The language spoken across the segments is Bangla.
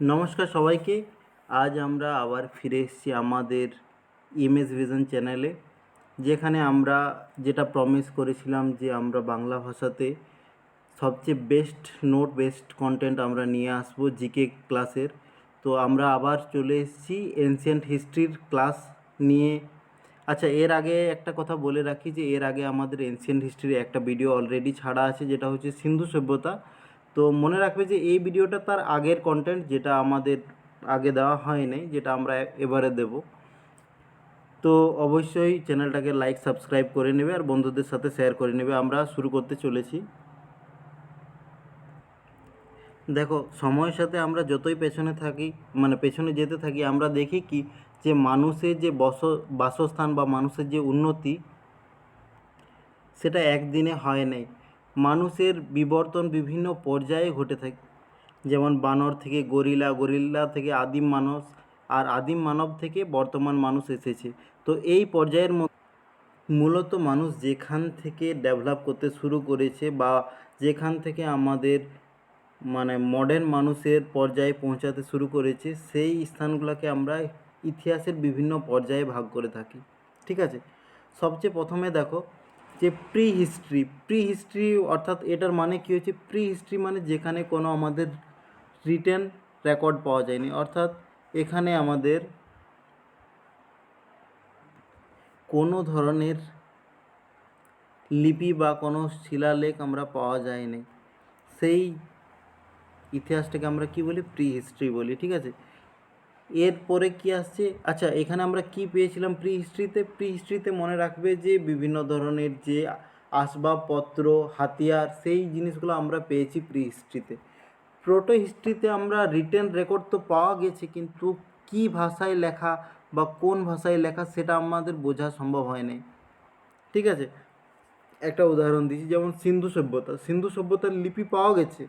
নমস্কার সবাইকে। আজ আমরা আবার ফিরে এসেছি আমাদের ইমেজ ভিশন চ্যানেলে যেখানে আমরা যেটা প্রমিস করেছিলাম যে আমরা বাংলা ভাষাতে সবচেয়ে বেস্ট নোট বেস্ট কন্টেন্ট আমরা নিয়ে আসব জিকে ক্লাসের তো আমরা আবার চলে এসেছি এনশিয়েন্ট হিস্ট্রির ক্লাস নিয়ে। আচ্ছা এর আগে একটা কথা বলে রাখি যে, এর আগে আমাদের এনশিয়েন্ট হিস্ট্রির একটা ভিডিও অলরেডি ছাড়া আছে, যেটা হচ্ছে সিন্ধু সভ্যতা। তো মনে রাখবে যে এই ভিডিওটা তার আগের কন্টেন্ট যেটা আমাদের আগে দেওয়া হয়নি, যেটা আমরা এবারে দেব। তো অবশ্যই চ্যানেলটাকে লাইক সাবস্ক্রাইব করে নেবে আর বন্ধুদের সাথে শেয়ার করে নেবে। আমরা শুরু করতে চলেছি। দেখো, সময়ের সাথে আমরা যতই পেছনে থাকি মানে পেছনে যেতে থাকি, আমরা দেখি কি? যে মানুষের যে বস, বাসস্থান বা মানুষের যে উন্নতি, সেটা একদিনে হয় নাই। মানুষের বিবর্তন বিভিন্ন পর্যায়ে ঘটে থাকে। যেমন বানর থেকে গরিলা গরিলা থেকে আদিম মানুষ আর আদিম মানব থেকে বর্তমান মানুষ এসেছে। তো এই পর্যায়ের মূলত মানুষ যেখান থেকে ডেভেলপ করতে শুরু করেছে বা যেখান থেকে আমাদের মানে মডার্ন মানুষের পর্যায়ে পৌঁছাতে শুরু করেছে, সেই স্থানগুলোকে আমরা ইতিহাসের বিভিন্ন পর্যায়ে ভাগ করে থাকি। ঠিক আছে? সবচেয়ে প্রথমে দেখো যে প্রি হিস্ট্রি প্রি হিস্ট্রি অর্থাৎ এটার মানে কী হচ্ছে? প্রি হিস্ট্রি মানে যেখানে কোনো আমাদের রিটেন রেকর্ড পাওয়া যায়নি। অর্থাৎ এখানে আমাদের কোনো ধরনের লিপি বা কোনো শিলালেখ আমরা পাওয়া যায়নি। সেই ইতিহাসটাকে আমরা কি বলি? প্রি হিস্ট্রি বলি, ঠিক আছে? এরপরে কি আসছে? আচ্ছা এখানে আমরা কি পেয়েছিলাম? প্রি হিস্ট্রিতে প্রি হিস্ট্রিতে মনে রাখবে যে, বিভিন্ন ধরনের যে আসবাবপত্র, হাতিয়ার, সেই জিনিসগুলো আমরা পেয়েছি প্রি হিস্ট্রিতে প্রোটো হিস্ট্রিতে আমরা রিটেন রেকর্ড তো পাওয়া গেছে, কিন্তু কি ভাষায় লেখা বা কোন ভাষায় লেখা সেটা আমাদের বোঝা সম্ভব হয় নাই। ঠিক আছে? একটা উদাহরণ দিচ্ছি, যেমন সিন্ধু সভ্যতা। সিন্ধু সভ্যতার লিপি পাওয়া গেছে।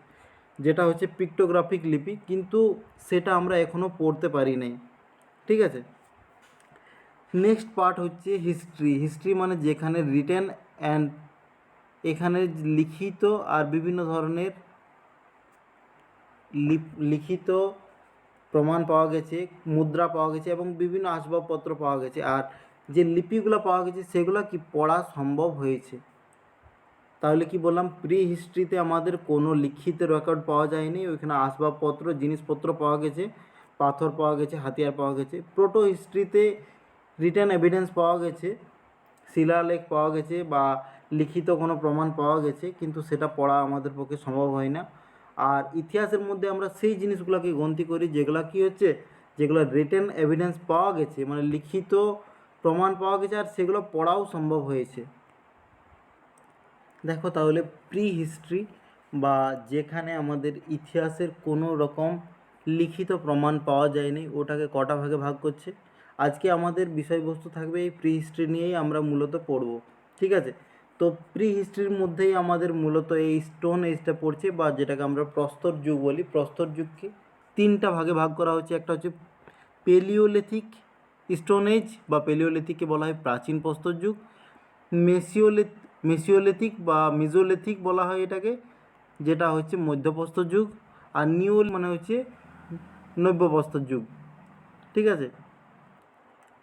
যেটা হচ্ছে পিক্টোগ্রাফিক লিপি, কিন্তু সেটা আমরা এখনও পড়তে পারি নাই। ঠিক আছে? নেক্সট পার্ট হচ্ছে হিস্ট্রি হিস্ট্রি মানে যেখানে রিটেন অ্যান্ড এখানে লিখিত আর বিভিন্ন ধরনের লিখিত প্রমাণ পাওয়া গেছে, মুদ্রা পাওয়া গেছে এবং বিভিন্ন আসবাবপত্র পাওয়া গেছে। আর যে লিপিগুলো পাওয়া গেছে, সেগুলো কি পড়া সম্ভব হয়েছে? তাহলে কি বললাম প্রি হিস্ট্রিতে আমাদের কোনো লিখিত রেকর্ড পাওয়া যায়নি। ওইখানে আসবাবপত্র, জিনিসপত্র পাওয়া গেছে, পাথর পাওয়া গেছে, হাতিয়ার পাওয়া গেছে প্রোটো হিস্ট্রিতে রিটার্ন এভিডেন্স পাওয়া গেছে, শিলালেখ পাওয়া গেছে বা লিখিত কোনো প্রমাণ পাওয়া গেছে, কিন্তু সেটা পড়া আমাদের পক্ষে সম্ভব হয় না। আর ইতিহাসের মধ্যে আমরা সেই জিনিসগুলোকে গন্তি করি, যেগুলো কি হচ্ছে, যেগুলো রিটেন এভিডেন্স পাওয়া গেছে মানে লিখিত প্রমাণ পাওয়া গেছে, আর সেগুলো পড়াও সম্ভব হয়েছে। দেখো তাহলে প্রি হিস্ট্রি বা যেখানে আমাদের ইতিহাসের কোনো রকম লিখিত প্রমাণ পাওয়া যায়নি, ওটাকে কটা ভাগে ভাগ করছে? আজকে আমাদের বিষয়বস্তু থাকবে এই প্রি হিস্ট্রি নিয়েই আমরা মূলত পড়ব, ঠিক আছে? তো প্রি হিস্ট্রির মধ্যেই আমাদের মূলত এই স্টোন এজটা পড়ছে বা যেটাকে আমরা প্রস্তর যুগ বলি। প্রস্তর যুগকে তিনটা ভাগে ভাগ করা হচ্ছে, একটা হচ্ছে পেলিওলিথিক স্টোন এজ বা পেলিওলিথিককে বলা হয় প্রাচীন প্রস্তর যুগ মেসিওলিথ মেসিওলিথিক বা মিজোলিথিক বলা হয় এটাকে, যেটা হচ্ছে মধ্যপ্রস্তর যুগ, আর নিউ মানে হচ্ছে নব্যপ্রস্তর যুগ। ঠিক আছে?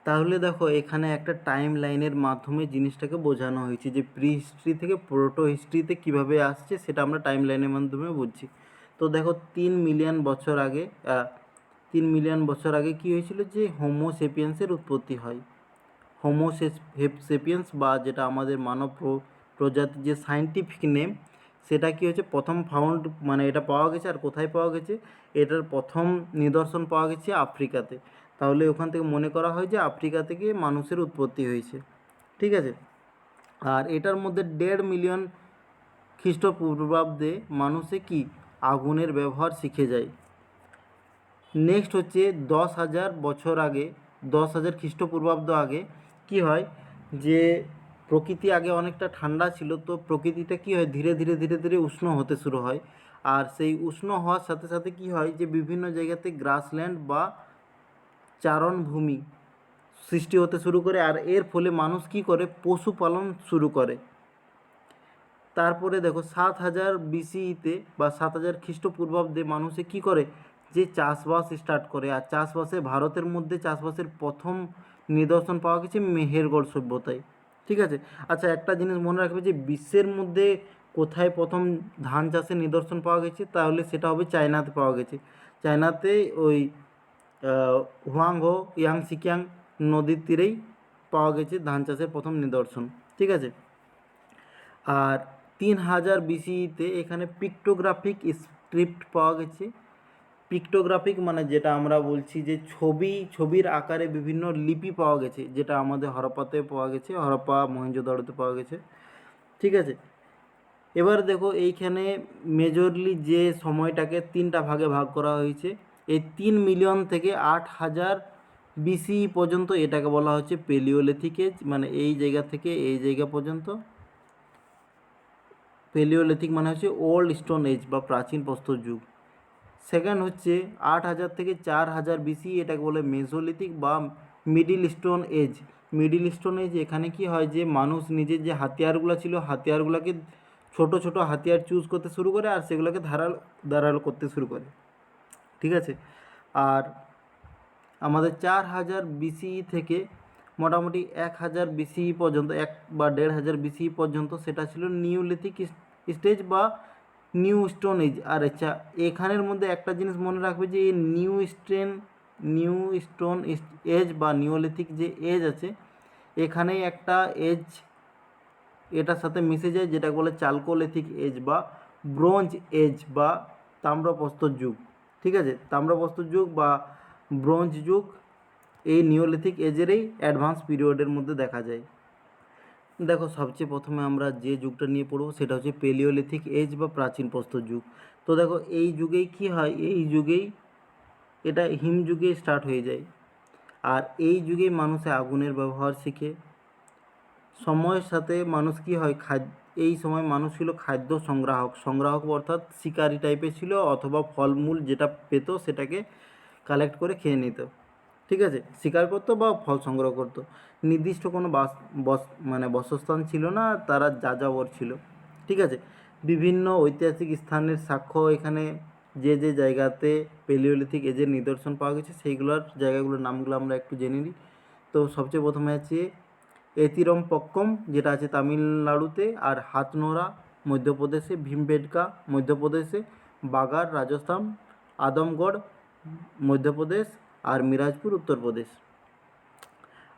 তাহলে দেখো, এখানে একটা টাইম লাইনের মাধ্যমে জিনিসটাকে বোঝানো হয়েছে যে প্রি হিস্ট্রি থেকে প্রোটো হিস্ট্রিতে কীভাবে আসছে, সেটা আমরা টাইম লাইনের মাধ্যমে বুঝছি। তো দেখো, তিন মিলিয়ন বছর আগে তিন মিলিয়ন বছর আগে কী হয়েছিল যে হোমো সেপিয়েন্সের উৎপত্তি হয়। হোমো সেপিয়েন্স বা যেটা আমাদের মানব প্র- প্রজাতির যে সায়েন্টিফিক নেম সেটা কি হচ্ছে প্রথম ফাউন্ড মানে এটা পাওয়া গেছে আর কোথায় পাওয়া গেছে? এটার প্রথম নিদর্শন পাওয়া গেছে আফ্রিকাতে। তাহলে ওখান থেকে মনে করা হয় যে আফ্রিকা থেকে মানুষের উৎপত্তি হয়েছে। ঠিক আছে? আর এটার মধ্যে দেড় মিলিয়ন খ্রিস্টপূর্বাব্দে মানুষে কি আগুনের ব্যবহার শিখে যায়? নেক্সট হচ্ছে দশ হাজার বছর আগে, দশ হাজার খ্রিস্টপূর্বাব্দ আগে কি হয়? যে প্রকৃতি আগে অনেকটা ঠান্ডা ছিল, তো প্রকৃতিটা কি হয়? ধীরে ধীরে ধীরে ধীরে উষ্ণ হতে শুরু হয়। আর সেই উষ্ণ হওয়ার সাথে সাথে কি হয়? যে বিভিন্ন জায়গাতে গ্রাসল্যান্ড বা চারণভূমি সৃষ্টি হতে শুরু করে, আর এর ফলে মানুষ কি করে? পশুপালন শুরু করে। তারপরে দেখো, সাত হাজার বিসিইতে বা সাত হাজার খ্রিস্টপূর্বাব্দে মানুষে কি করে? যে চাষবাস স্টার্ট করে। আর চাষবাসে ভারতের মধ্যে চাষবাসের প্রথম নিদর্শন পাওয়া গেছে মেহেরগড় সভ্যতায়। ঠিক আছে? আচ্ছা একটা জিনিস মনে রাখবে যে বিশ্বের মধ্যে কোথায় প্রথম ধান চাষের নিদর্শন পাওয়া গেছে, তাহলে সেটা হবে চায়নাতে পাওয়া গেছে। চায়নাতে ওই হুয়াংহো, ইয়াং সিকিয়াং নদীর তীরেই পাওয়া গেছে ধান চাষের প্রথম নিদর্শন। ঠিক আছে? আর তিন হাজার বিসিতে এখানে পিক্টোগ্রাফিক স্ক্রিপ্ট পাওয়া গেছে। পিক্টোগ্রাফিক মানে যেটা আমরা বলছি যে ছবি, ছবির আকারে বিভিন্ন লিপি পাওয়া গেছে, যেটা আমাদের হরপ্পাতে পাওয়া গেছে, হরপ্পা মহেঞ্জোদারোতে পাওয়া গেছে, ঠিক আছে? এবার দেখো এইখানে মেজরলি যে সময়টাকে তিনটা ভাগে ভাগ করা হয়েছে, এই তিন মিলিয়ন থেকে আট হাজার বিসি পর্যন্ত এটাকে বলা হচ্ছে পেলিওলিথিক এজ মানে এই জায়গা থেকে এই জায়গা পর্যন্ত। পেলিওলিথিক মানে হচ্ছে ওল্ড স্টোন এজ বা প্রাচীন প্রস্তর যুগ। সেকেন্ড হচ্ছে আট হাজার থেকে চার হাজার বিসি, এটাকে বলে মেসোলিথিক বা middle stone age. Middle stone age এখানে কি হয় যে, মানুষ নিজের যে হাতিয়ারগুলো ছিল, হাতিয়ারগুলোকে ছোট ছোট হাতিয়ার চুজ করতে শুরু করে আর সেগুলোকে ধারাল ধারাল করতে শুরু করে। ঠিক আছে? আর আমাদের চার হাজার বিসি থেকে মোটামুটি এক হাজার বিসি পর্যন্ত, এক বা দেড় হাজার বিসি পর্যন্ত সেটা ছিল নিউলিথিক স্টেজ বা নিউ স্টোন এজ আর আচ্ছা এখানের মধ্যে একটা জিনিস মনে রাখবে যে, এই new stone new stone age বা নিওলিথিক যে এজ আছে, এখানেই একটা এজ এটার সাথে মিশে যায়, যেটা বলে চালকোলিথিক এজ বা ব্রোঞ্জ এজ বা তাম্রপ্রস্তর যুগ। ঠিক আছে? তাম্রপ্রস্তর যুগ বা ব্রোঞ্জ যুগ, এই নিওলিথিক এজেরই অ্যাডভান্স পিরিয়ডের মধ্যে দেখা যায়। দেখো, সবচেয়ে প্রথমে আমরা যে যুগটা নিয়ে পড়ব সেটা হচ্ছে পেলিওলিথিক এজ বা প্রাচীন প্রস্তর যুগ। তো দেখো, এই যুগেই কি হয়? এই যুগেই এটা হিম যুগে স্টার্ট হয়ে যায়। আর এই যুগে মানুষে আগুনের ব্যবহার শিখে। সময়ের সাথে মানুষ কি হয়? খাদ্য, এই সময় মানুষ ছিল খাদ্য সংগ্রাহক। সংগ্রাহক অর্থাৎ শিকারি টাইপের ছিল অথবা ফলমূল যেটা পেত সেটাকে কালেক্ট করে খেয়ে নিত। ঠিক আছে? শিকার করতো বা ফল সংগ্রহ করতো। নির্দিষ্ট কোনো বাস, বস মানে বাসস্থান ছিল না, তারা যাযাবর ছিল। ঠিক আছে? বিভিন্ন ঐতিহাসিক স্থানের সাক্ষ্য এখানে যে যে জায়গাতে পেলিওলিথিক এজের নিদর্শন পাওয়া গেছে, সেইগুলোর জায়গাগুলোর নামগুলো আমরা একটু জেনে নিই। তো সবচেয়ে প্রথমে আছে এতিরম পক্কম যেটা আছে তামিলনাড়ুতে, আর হাতনোরা মধ্যপ্রদেশে, ভীমবেটকা, মধ্যপ্রদেশে, বাগার, রাজস্থান, আদমগড়, মধ্যপ্রদেশ আর মিরাজপুর উত্তরপ্রদেশ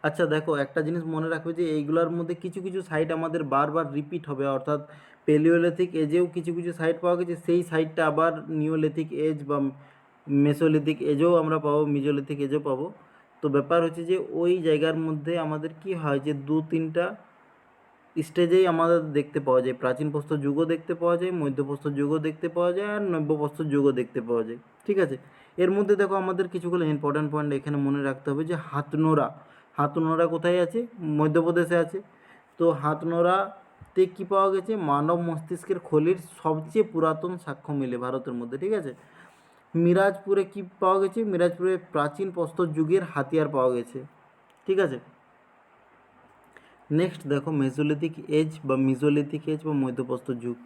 আচ্ছা দেখো, একটা জিনিস মনে রাখবে যে, এইগুলোর মধ্যে কিছু কিছু সাইট আমাদের বারবার রিপিট হবে। অর্থাৎ পেলিওলিথিক এজেও কিছু কিছু সাইট পাওয়া গেছে। সেই সাইটটা আবার নিওলিথিক এজ বা মেসোলিথিক এজেও আমরা পাবো মিজোলিথিক এজেও পাবো। তো ব্যাপার হচ্ছে যে, ওই জায়গার মধ্যে আমাদের কি হয় যে দু তিনটা স্টেজেই আমাদের দেখতে পাওয়া যায়। প্রাচীন প্রস্তর যুগও দেখতে পাওয়া যায় মধ্যপ্রস্তর যুগও দেখতে পাওয়া যায়, আর নব্যপ্রস্তর যুগও দেখতে পাওয়া যায়। ঠিক আছে? এর মধ্যে দেখো আমাদের কিছুগুলো ইম্পর্ট্যান্ট পয়েন্ট এখানে মনে রাখতে হবে যে হাতনোড়া। হাতনোড়া কোথায় আছে? মধ্যপ্রদেশে আছে। তো হাতনোড়াতে কী পাওয়া গেছে? মানব মস্তিষ্কের খলির সবচেয়ে পুরাতন সাক্ষ্য মিলে ভারতের মধ্যে। ঠিক আছে? মিরাজপুরে কি পাওয়া গেছে? মিরাজপুরে প্রাচীন প্রস্তর যুগের হাতিয়ার পাওয়া গেছে। ঠিক আছে? নেক্সট দেখো মেজোলিথিক এজ বা মিজোলিথিক এজ বা মধ্যপ্রস্তর যুগ।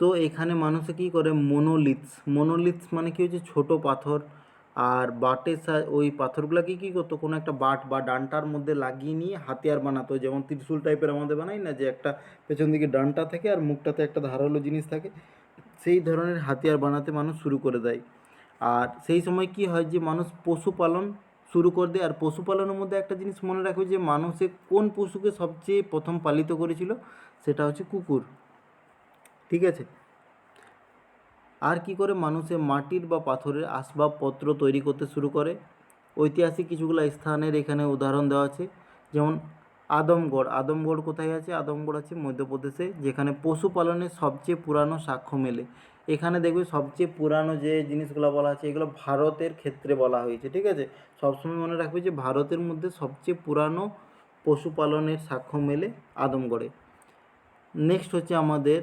তো এখানে মানুষে কী করে? মনোলিথস মনোলিথস মানে কি হচ্ছে? ছোট পাথর। আর বাটের সা, ওই পাথরগুলোকে কী করতো? কোনো একটা বাট বা ডান্টার মধ্যে লাগিয়ে নিয়ে হাতিয়ার বানাতো। যেমন ত্রিশূল টাইপের আমাদের বানাই না? যে একটা পেছন দিকে ডান্টা থাকে আর মুখটাতে একটা ধারালো জিনিস থাকে। সেই ধরনের হাতিয়ার বানাতে মানুষ শুরু করে দেয়। আর সেই সময় কি হয় যে, মানুষ পশুপালন শুরু করে দেয়। আর পশুপালনের মধ্যে একটা জিনিস মনে রাখবে যে, মানুষে কোন পশুকে সবচেয়ে প্রথম পালিত করেছিল? সেটা হচ্ছে কুকুর। ঠিক আছে? আর কি করে মানুষে মাটির বা পাথরের আসবাবপত্র তৈরি করতে শুরু করে? ঐতিহাসিক কিছুগুলো স্থানের এখানে উদাহরণ দেওয়া আছে। যেমন আদমগড়। আদমগড় কোথায় আছে? আদমগড় আছে মধ্যপ্রদেশে, যেখানে পশুপালনের সবচেয়ে পুরানো সাক্ষ্য মেলে। এখানে দেখবে সবচেয়ে পুরানো যে জিনিসগুলো বলা আছে, এগুলো ভারতের ক্ষেত্রে বলা হয়েছে, ঠিক আছে? সবসময় মনে রাখবে যে ভারতের মধ্যে সবচেয়ে পুরানো পশুপালনের সাক্ষ্য মেলে আদমগড়ে। নেক্সট হচ্ছে আমাদের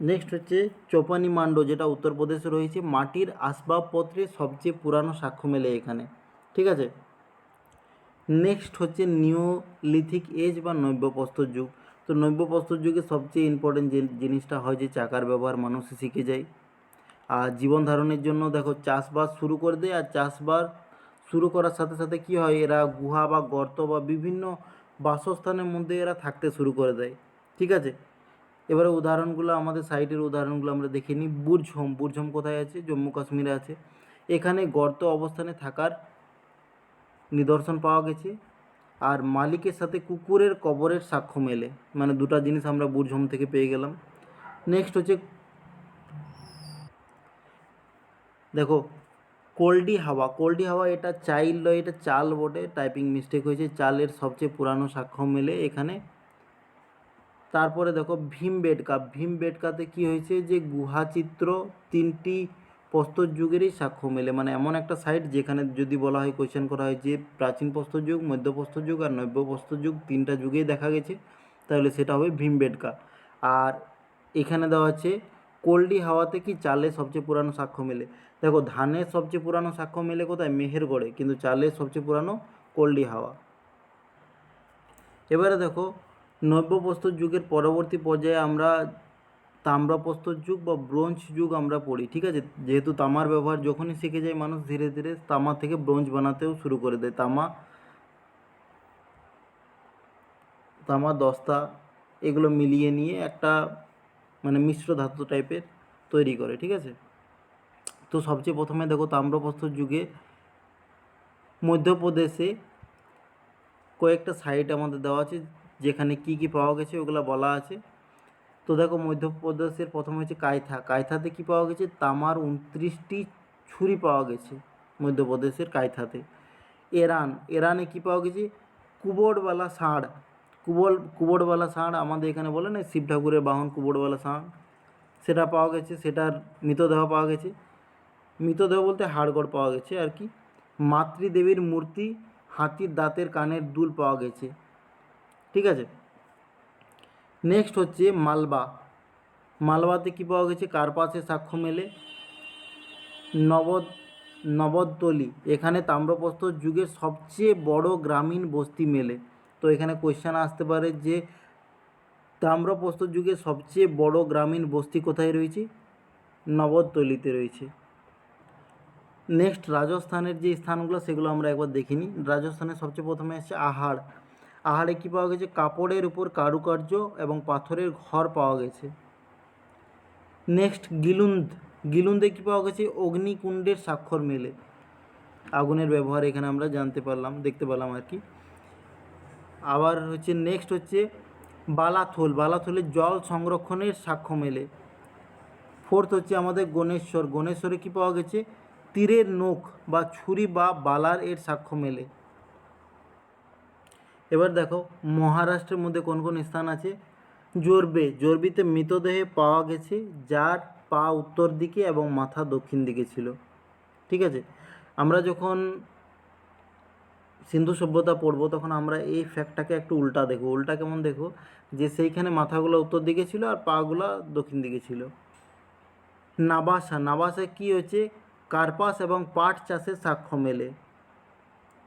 নেক্সট হচ্ছে চোপানি মান্ড, যেটা উত্তরপ্রদেশে রয়েছে। মাটির আসবাবপত্রের সবচেয়ে পুরানো সাক্ষ্য মেলে এখানে, ঠিক আছে? নেক্সট হচ্ছে নিওলিথিক এজ বা নব্যপ্রস্তর যুগ। তো নব্য নব্যপ্রস্তর যুগে সবচেয়ে ইম্পর্টেন্ট যে জিনিসটা হয় যে চাকার ব্যবহার মানুষ শিখে যায়। আর জীবন ধারণের জন্য দেখো চাষবাস শুরু করে দেয় আর চাষবাস শুরু করার সাথে সাথে কী হয় এরা গুহা বা গর্ত বা বিভিন্ন বাসস্থানের মধ্যে এরা থাকতে শুরু করে দেয়। ঠিক আছে? এবারে উদাহরণগুলো আমাদের সাইটের উদাহরণগুলো আমরা দেখে নিই। বুর্জহোম বুর্জহোম কোথায় আছে? জম্মু কাশ্মীরে আছে। এখানে গর্ত অবস্থানে থাকার নিদর্শন পাওয়া গেছে। আর মালিকের সাথে কুকুরের কবরের সাক্ষ্য মেলে। মানে দুটো জিনিস আমরা বুর্জহোম থেকে পেয়ে গেলাম। নেক্সট হচ্ছে দেখো, কোল্ডি হাওয়া। কোল্ডি হাওয়া এটা চাইল্ড নয়, এটা চাল বটে। টাইপিং মিস্টেক হয়েছে। চালের সবচেয়ে পুরানো সাক্ষ্য মেলে এখানে। তারপরে দেখো ভীম বেডকা ভীমবেটকা। ভীমবেটকাতে কি হয়েছে যে গুহাচিত্র তিনটি প্রস্তর যুগেরই সাক্ষ্য মেলে। মানে এমন একটা সাইট যেখানে যদি বলা হয় কোয়েশ্চেন করা হয় যে প্রাচীন প্রস্তর যুগ মধ্যপ্রস্তর যুগ আর নব্য প্রস্তর যুগ তিনটা যুগেই দেখা গেছে, তাহলে সেটা হবে ভীমবেটকা। আর এখানে দেওয়া আছে, কোল্ডি হাওয়াতে কি চালের সবচেয়ে পুরানো সাক্ষ্য মেলে? দেখো, ধানের সবচেয়ে পুরানো সাক্ষ্য মেলে কোথায়? মেহেরগড়ে, কিন্তু চালের সবচেয়ে পুরানো কোল্ডি হাওয়া। এবারে দেখো নব্যপ্রস্তর যুগের পরবর্তী পর্যায়ে আমরা তাম্রপ্রস্তর যুগ বা ব্রোঞ্জ যুগ আমরা পড়ি, ঠিক আছে? যেহেতু তামার ব্যবহার যখনই শিখে যায় মানুষ ধীরে ধীরে তামা থেকে ব্রোঞ্জ বানাতেও শুরু করে দেয়। তামা তামা, দস্তা এগুলো মিলিয়ে নিয়ে একটা মানে মিশ্র ধাতু টাইপের তৈরি করে, ঠিক আছে? তো সবচেয়ে প্রথমে দেখো তাম্রপ্রস্তর যুগে মধ্যপ্রদেশে কয়েকটা সাইট আমাদের দেওয়া আছে, যেখানে কি কি পাওয়া গেছে ওগুলো বলা আছে। তো দেখো মধ্যপ্রদেশের প্রথমে হচ্ছে কায়থা কায়থাতে কি পাওয়া গেছে? তামার উনত্রিশটি ছুরি পাওয়া গেছে মধ্যপ্রদেশের কায়থাতে এরান, এরানে কি পাওয়া গেছে? কুবোর্ডওয়ালা ষাঁড়। কুবল কুবোর্ডওয়ালা ষাঁড় আমাদের এখানে বলে না, শিব ঠাকুরের বাহন কুবোর্ডওয়ালা ষাঁড়। সেটা পাওয়া গেছে, সেটার মৃতদেহ পাওয়া গেছে। মৃতদেহ বলতে হাড়গড় পাওয়া গেছে আর কি। মাতৃদেবীর মূর্তি হাতির দাঁতের কানের দুল পাওয়া গেছে। ঠিক আছে? নেক্সট হচ্ছে মালবা। মালবাতে কী পাওয়া গেছে? কার্পাসের সাক্ষ্য মেলে। নবদ নবদ্বলি এখানে তাম্রপ্রস্তর যুগের সবচেয়ে বড় গ্রামীণ বস্তি মেলে। তো এখানে কোয়েশ্চেন আসতে পারে যে তাম্রপ্রস্তর যুগের সবচেয়ে বড় গ্রামীণ বস্তি কোথায় রয়েছে? নবদ্বলিতে রয়েছে। নেক্সট রাজস্থানের যে স্থানগুলো, সেগুলো আমরা একবার দেখিনি। রাজস্থানের সবচেয়ে প্রথমে এসেছে আহাড় আহাড়ে কী পাওয়া গেছে? কাপড়ের উপর কারুকার্য এবং পাথরের ঘর পাওয়া গেছে। নেক্সট, গিলুন্দ। গিলুন্দে কী পাওয়া গেছে? অগ্নিকুণ্ডের স্বাক্ষর মেলে। আগুনের ব্যবহার এখানে আমরা জানতে পারলাম, দেখতে পেলাম আর কি। আবার হচ্ছে নেক্সট হচ্ছে বালাথল। বালাথলের জল সংরক্ষণের সাক্ষ্য মেলে। ফোর্থ হচ্ছে আমাদের গণেশ্বর। গণেশ্বরে কী পাওয়া গেছে? তীরের নখ বা ছুরি বা বালার এর সাক্ষ্য মেলে। এবার দেখো, মহারাষ্ট্রের মধ্যে কোন কোন স্থান আছে? জোরবে, জোরবিতে মৃতদেহে পাওয়া গেছে, যার পা উত্তর দিকে এবং মাথা দক্ষিণ দিকে ছিল। ঠিক আছে? আমরা যখন সিন্ধু সভ্যতা পড়ব, তখন আমরা এই ফ্যাক্টটাকে একটু উল্টা দেখো উল্টা কেমন দেখো যে সেইখানে মাথাগুলো উত্তর দিকে ছিল আর পাগুলো দক্ষিণ দিকে ছিল। নাবাসা নাবাসা কি হচ্ছে কার্পাস এবং পাট চাষের সাক্ষ্য মেলে।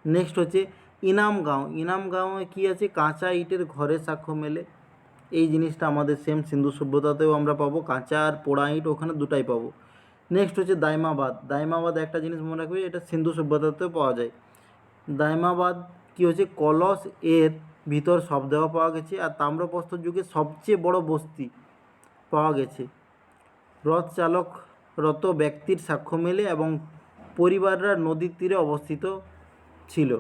নেক্সট হচ্ছে ইনামগাঁও, ইনামগাঁওয়ে কী আছে? কাঁচা ইটের ঘরের সাক্ষ্য মেলে। এই জিনিসটা আমাদের সেম সিন্ধু সভ্যতাতেও আমরা পাবো। কাঁচা আর পোড়া ইট ওখানে দুটাই পাবো। নেক্সট হচ্ছে দাইমাবাদ। দাইমাবাদ একটা জিনিস মনে রাখবে, এটা সিন্ধু সভ্যতাতেও পাওয়া যায়। দাইমাবাদ কী হচ্ছে? কলস এর ভিতর শবদেহ পাওয়া গেছে আর তাম্রপ্রস্তর যুগে সবচেয়ে বড় বস্তি পাওয়া গেছে। রথ চালক, রত ব্যক্তির সাক্ষ্য মেলে এবং পরিবাররা নদীর তীরে অবস্থিত ছিল।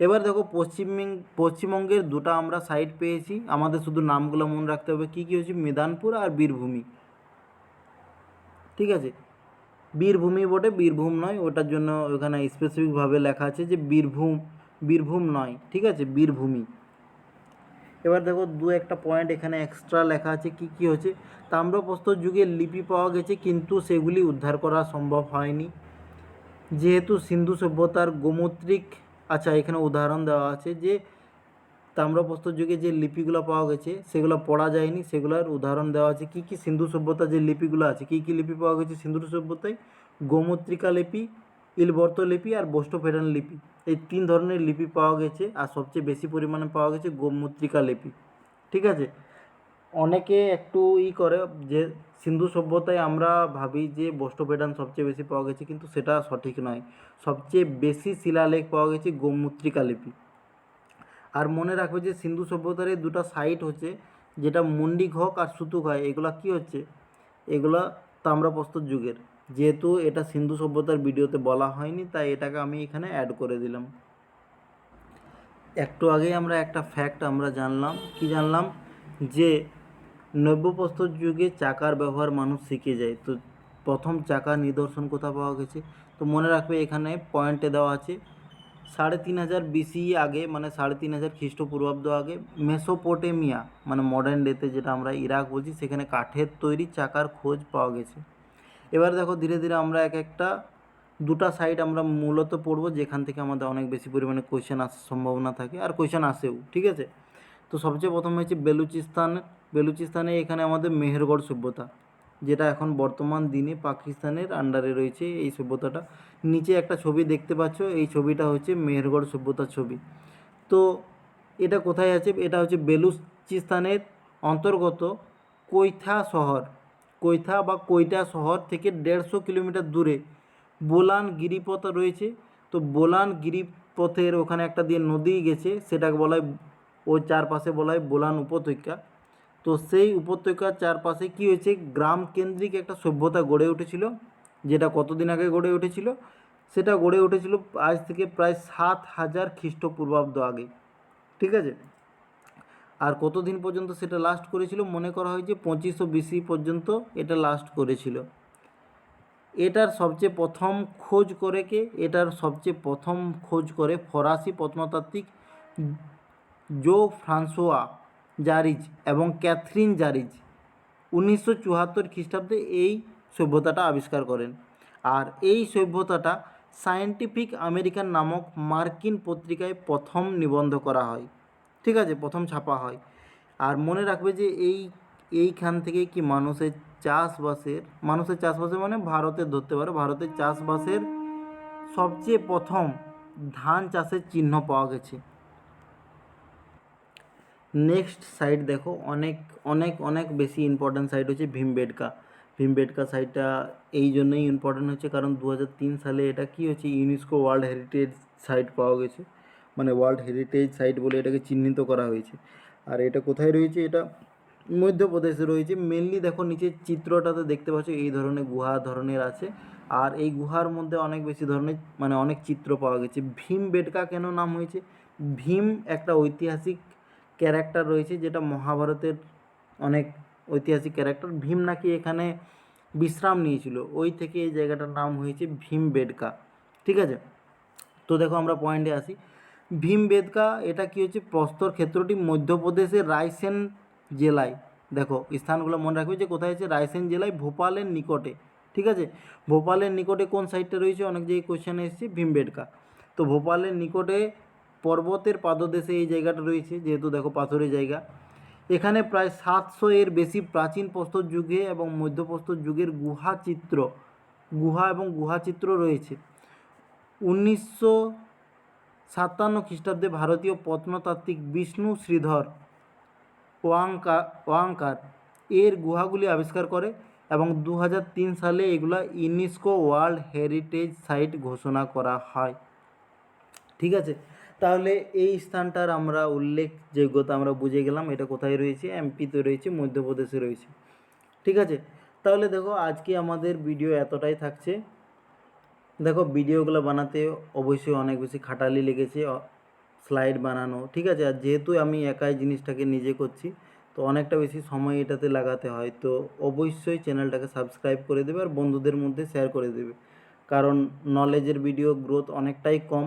এবার দেখো পশ্চিমবঙ্গ, পশ্চিমবঙ্গের দুটো আমরা সাইট পেয়েছি। আমাদের শুধু নামগুলো মনে রাখতে হবে। কী কী হচ্ছে মেদানপুর আর বীরভূমি। ঠিক আছে? বীরভূমি বটে, বীরভূম নয়। ওটার জন্য ওখানে স্পেসিফিকভাবে লেখা আছে যে বীরভূম বীরভূম নয়। ঠিক আছে? বীরভূমি। এবার দেখো দু একটা পয়েন্ট এখানে এক্সট্রা লেখা আছে। কি কি হচ্ছে তাম্রপ্রস্তর যুগে লিপি পাওয়া গেছে, কিন্তু সেগুলি উদ্ধার করা সম্ভব হয়নি। যেহেতু সিন্ধু সভ্যতার গোমূত্রিক আচ্ছা এখানে উদাহরণ দেওয়া আছে যে তাম্রপ্রস্তর যুগে যে লিপিগুলো পাওয়া গেছে, সেগুলো পড়া যায়নি, সেগুলোর উদাহরণ দেওয়া আছে। কী কী সিন্ধু সভ্যতার যে লিপিগুলো আছে, কী কী লিপি পাওয়া গেছে সিন্ধু সভ্যতায়? গোমূত্রিকা লিপি, ইলবর্ত লিপি আর বস্টফেডান লিপি। এই তিন ধরনের লিপি পাওয়া গেছে আর সবচেয়ে বেশি পরিমাণে পাওয়া গেছে গোমূত্রিকা লিপি। ঠিক আছে? অনেকে একটু ই করে যে সিন্ধু সভ্যতায় আমরা ভাবি যে বস্ত্রপ্যাটার্ন সবচেয়ে বেশি পাওয়া গেছে, কিন্তু সেটা সঠিক নয়। সবচেয়ে বেশি শিলালেখ পাওয়া গেছে গৌমূত্রিকা লিপি। আর মনে রাখবে যে সিন্ধু সভ্যতার এই দুটো সাইট হচ্ছে, যেটা মুন্ডিক হক আর সুতুক হয়, এগুলো কি হচ্ছে? এগুলো তাম্রপ্রস্তর যুগের। যেহেতু এটা সিন্ধু সভ্যতার ভিডিওতে বলা হয়নি, তাই এটাকে আমি এখানে অ্যাড করে দিলাম। একটু আগেই আমরা একটা ফ্যাক্ট আমরা জানলাম। কি জানলাম? যে নব্যপ্রস্তর যুগে চাকার ব্যবহার মানুষ শিখে যায়। তো প্রথম চাকার নিদর্শন কোথা পাওয়া গেছে? তো মনে রাখবে এখানে পয়েন্টে দেওয়া আছে। সাড়ে তিন হাজার বিসি আগে মানে সাড়ে তিন হাজার খ্রিস্টপূর্বাব্দ আগে, মেসোপোটেমিয়া মানে মডার্ন ডেতে যেটা আমরা ইরাক বলছি, সেখানে কাঠের তৈরি চাকার খোঁজ পাওয়া গেছে। এবার দেখো ধীরে ধীরে আমরা এক একটা, দুটা সাইড আমরা মূলত পড়ব, যেখান থেকে আমাদের অনেক বেশি পরিমাণে কোয়েশ্চেন আসার সম্ভাবনা থাকে, আর কোয়েশ্চেন আসেও, ঠিক আছে? তো সবচেয়ে প্রথম হচ্ছে বেলুচিস্তান। বেলুচিস্তানে এখানে আমাদের মেহেরগড় সভ্যতা, যেটা এখন বর্তমান দিনে পাকিস্তানের আন্ডারে রয়েছে এই সভ্যতাটা। নিচে একটা ছবি দেখতে পাচ্ছ, এই ছবিটা হচ্ছে মেহেরগড় সভ্যতার ছবি। তো এটা কোথায় আছে? এটা হচ্ছে বেলুচিস্তানের অন্তর্গত কৈথা শহর। কৈথা বা কৈটা শহর থেকে দেড়শো কিলোমিটার দূরে বোলান গিরিপথ রয়েছে। তো বোলান গিরিপথের ওখানে একটা দিয়ে নদী গেছে, সেটাকে বলা হয় ওর চারপাশে বলা হয় বোলান উপত্যকা। তো সেই উপত্যকার চারপাশে কী হয়েছে? গ্রাম কেন্দ্রিক একটা সভ্যতা গড়ে উঠেছিল, যেটা কতদিন আগে গড়ে উঠেছিল? সেটা গড়ে উঠেছিল আজ থেকে প্রায় সাত হাজার খ্রিস্টপূর্বাব্দ আগে। ঠিক আছে? আর কতদিন পর্যন্ত সেটা লাস্ট করেছিল? মনে করা হয় যে পঁচিশশো বিসি পর্যন্ত এটা লাস্ট করেছিল। এটার সবচেয়ে প্রথম খোঁজ করে কে? এটার সবচেয়ে প্রথম খোঁজ করে ফরাসি প্রত্নতাত্ত্বিক জো ফ্রান্সোয়া জারিজ এবং ক্যাথরিন জারিজ উনিশশো চুয়াত্তর খ্রিস্টাব্দে এই সভ্যতাটা আবিষ্কার করেন। আর এই সভ্যতাটা সায়েন্টিফিক আমেরিকান নামক মার্কিন পত্রিকায় প্রথম নিবন্ধ করা হয়। ঠিক আছে, প্রথম ছাপা হয়। আর মনে রাখবে যে এই, এইখান থেকে কি মানুষের চাষবাসের মানুষের চাষবাসের মানে ভারতের ধরতে পারে, ভারতের চাষবাসের সবচেয়ে প্রথম ধান চাষের চিহ্ন পাওয়া গেছে। নেক্সট সাইট দেখো, অনেক অনেক অনেক বেশি ইম্পর্ট্যান্ট সাইট হচ্ছে ভীমবেটকা। ভীমবেটকা সাইটটা এই জন্যই ইম্পর্ট্যান্ট হচ্ছে কারণ দু হাজার তিন সালে এটা কি হচ্ছে ইউনেস্কো ওয়ার্ল্ড হেরিটেজ সাইট পাওয়া গেছে। মানে ওয়ার্ল্ড হেরিটেজ সাইট বলে এটাকে চিহ্নিত করা হয়েছে। আর এটা কোথায় রয়েছে? এটা মধ্যপ্রদেশে রয়েছে। মেনলি দেখো নিচের চিত্রটাতে দেখতে পাচ্ছ, এই ধরনের গুহা ধরনের আছে। আর এই গুহার মধ্যে অনেক বেশি ধরনের মানে অনেক চিত্র পাওয়া গেছে। ভীম বেটকা কেন নাম হয়েছে? ভীম একটা ঐতিহাসিক ক্যারেক্টার রয়েছে যেটা মহাভারতের অনেক ঐতিহাসিক ক্যারেক্টার ভীম নাকি এখানে বিশ্রাম নিয়েছিল। ওই থেকে এই জায়গাটার নাম হয়েছে ভীম বেডকা ঠিক আছে? তো দেখো আমরা পয়েন্টে আসি। ভীম বেদকা এটা কি হচ্ছে? প্রস্তর ক্ষেত্রটি মধ্যপ্রদেশের রায়সেন জেলায়। দেখো, স্থানগুলো মনে রাখবে যে কোথায় আছে রায়সেন জেলায় ভোপালের নিকটে। ঠিক আছে? ভোপালের নিকটে কোন সাইডটা রয়েছে? অনেক জায়গায় কোয়েশ্চেন এসেছে ভীম ভীমবেটকা তো ভোপালের নিকটে পর্বতের পাদদেশে এই জায়গাটা রয়েছে, যেহেতু দেখো পাথরের জায়গা। এখানে প্রায় সাতশো এর বেশি প্রাচীন প্রস্তর যুগে এবং মধ্যপ্রস্তর যুগের গুহা চিত্র, গুহা এবং গুহা চিত্র রয়েছে। উনিশশো সাতান্ন খ্রিস্টাব্দে ভারতীয় প্রত্নতাত্ত্বিক বিষ্ণু শ্রীধর ওয়াংকা, ওয়াংকার এর গুহাগুলি আবিষ্কার করে এবং দু হাজার তিন সালে এগুলা ইউনেস্কো ওয়ার্ল্ড হেরিটেজ সাইট ঘোষণা করা হয়। ঠিক আছে? তাহলে এই স্থানটার আমরা উল্লেখযোগ্যতা আমরা বুঝে গেলাম, এটা কোথায় রয়েছে? এমপিতে রয়েছে, মধ্যপ্রদেশে রয়েছে। ঠিক আছে? তাহলে দেখো, আজকে আমাদের ভিডিও এতটাই থাকছে। দেখো, ভিডিওগুলো বানাতে অবশ্যই অনেক বেশি খাটালি লেগেছে স্লাইড বানানো। ঠিক আছে? আর যেহেতু আমি একাই জিনিসটাকে নিজে করছি, তো অনেকটা বেশি সময় এটাতে লাগাতে হয়। তো অবশ্যই চ্যানেলটাকে সাবস্ক্রাইব করে দেবে আর বন্ধুদের মধ্যে শেয়ার করে দেবে। কারণ নলেজের ভিডিও গ্রোথ অনেকটাই কম।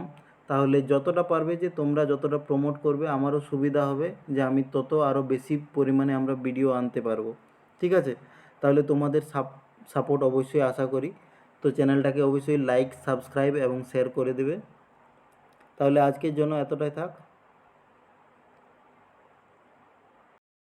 তাহলে যতটা পারবে যে তোমরা যতটা প্রমোট করবে, আমারও সুবিধা হবে যে আমি তত আরও বেশি পরিমাণে আমরা ভিডিও আনতে পারব। ঠিক আছে? তাহলে তোমাদের সাপোর্ট অবশ্যই আশা করি। তো চ্যানেলটাকে অবশ্যই লাইক সাবস্ক্রাইব এবং শেয়ার করে দেবে। তাহলে আজকের জন্য এতটাই থাক।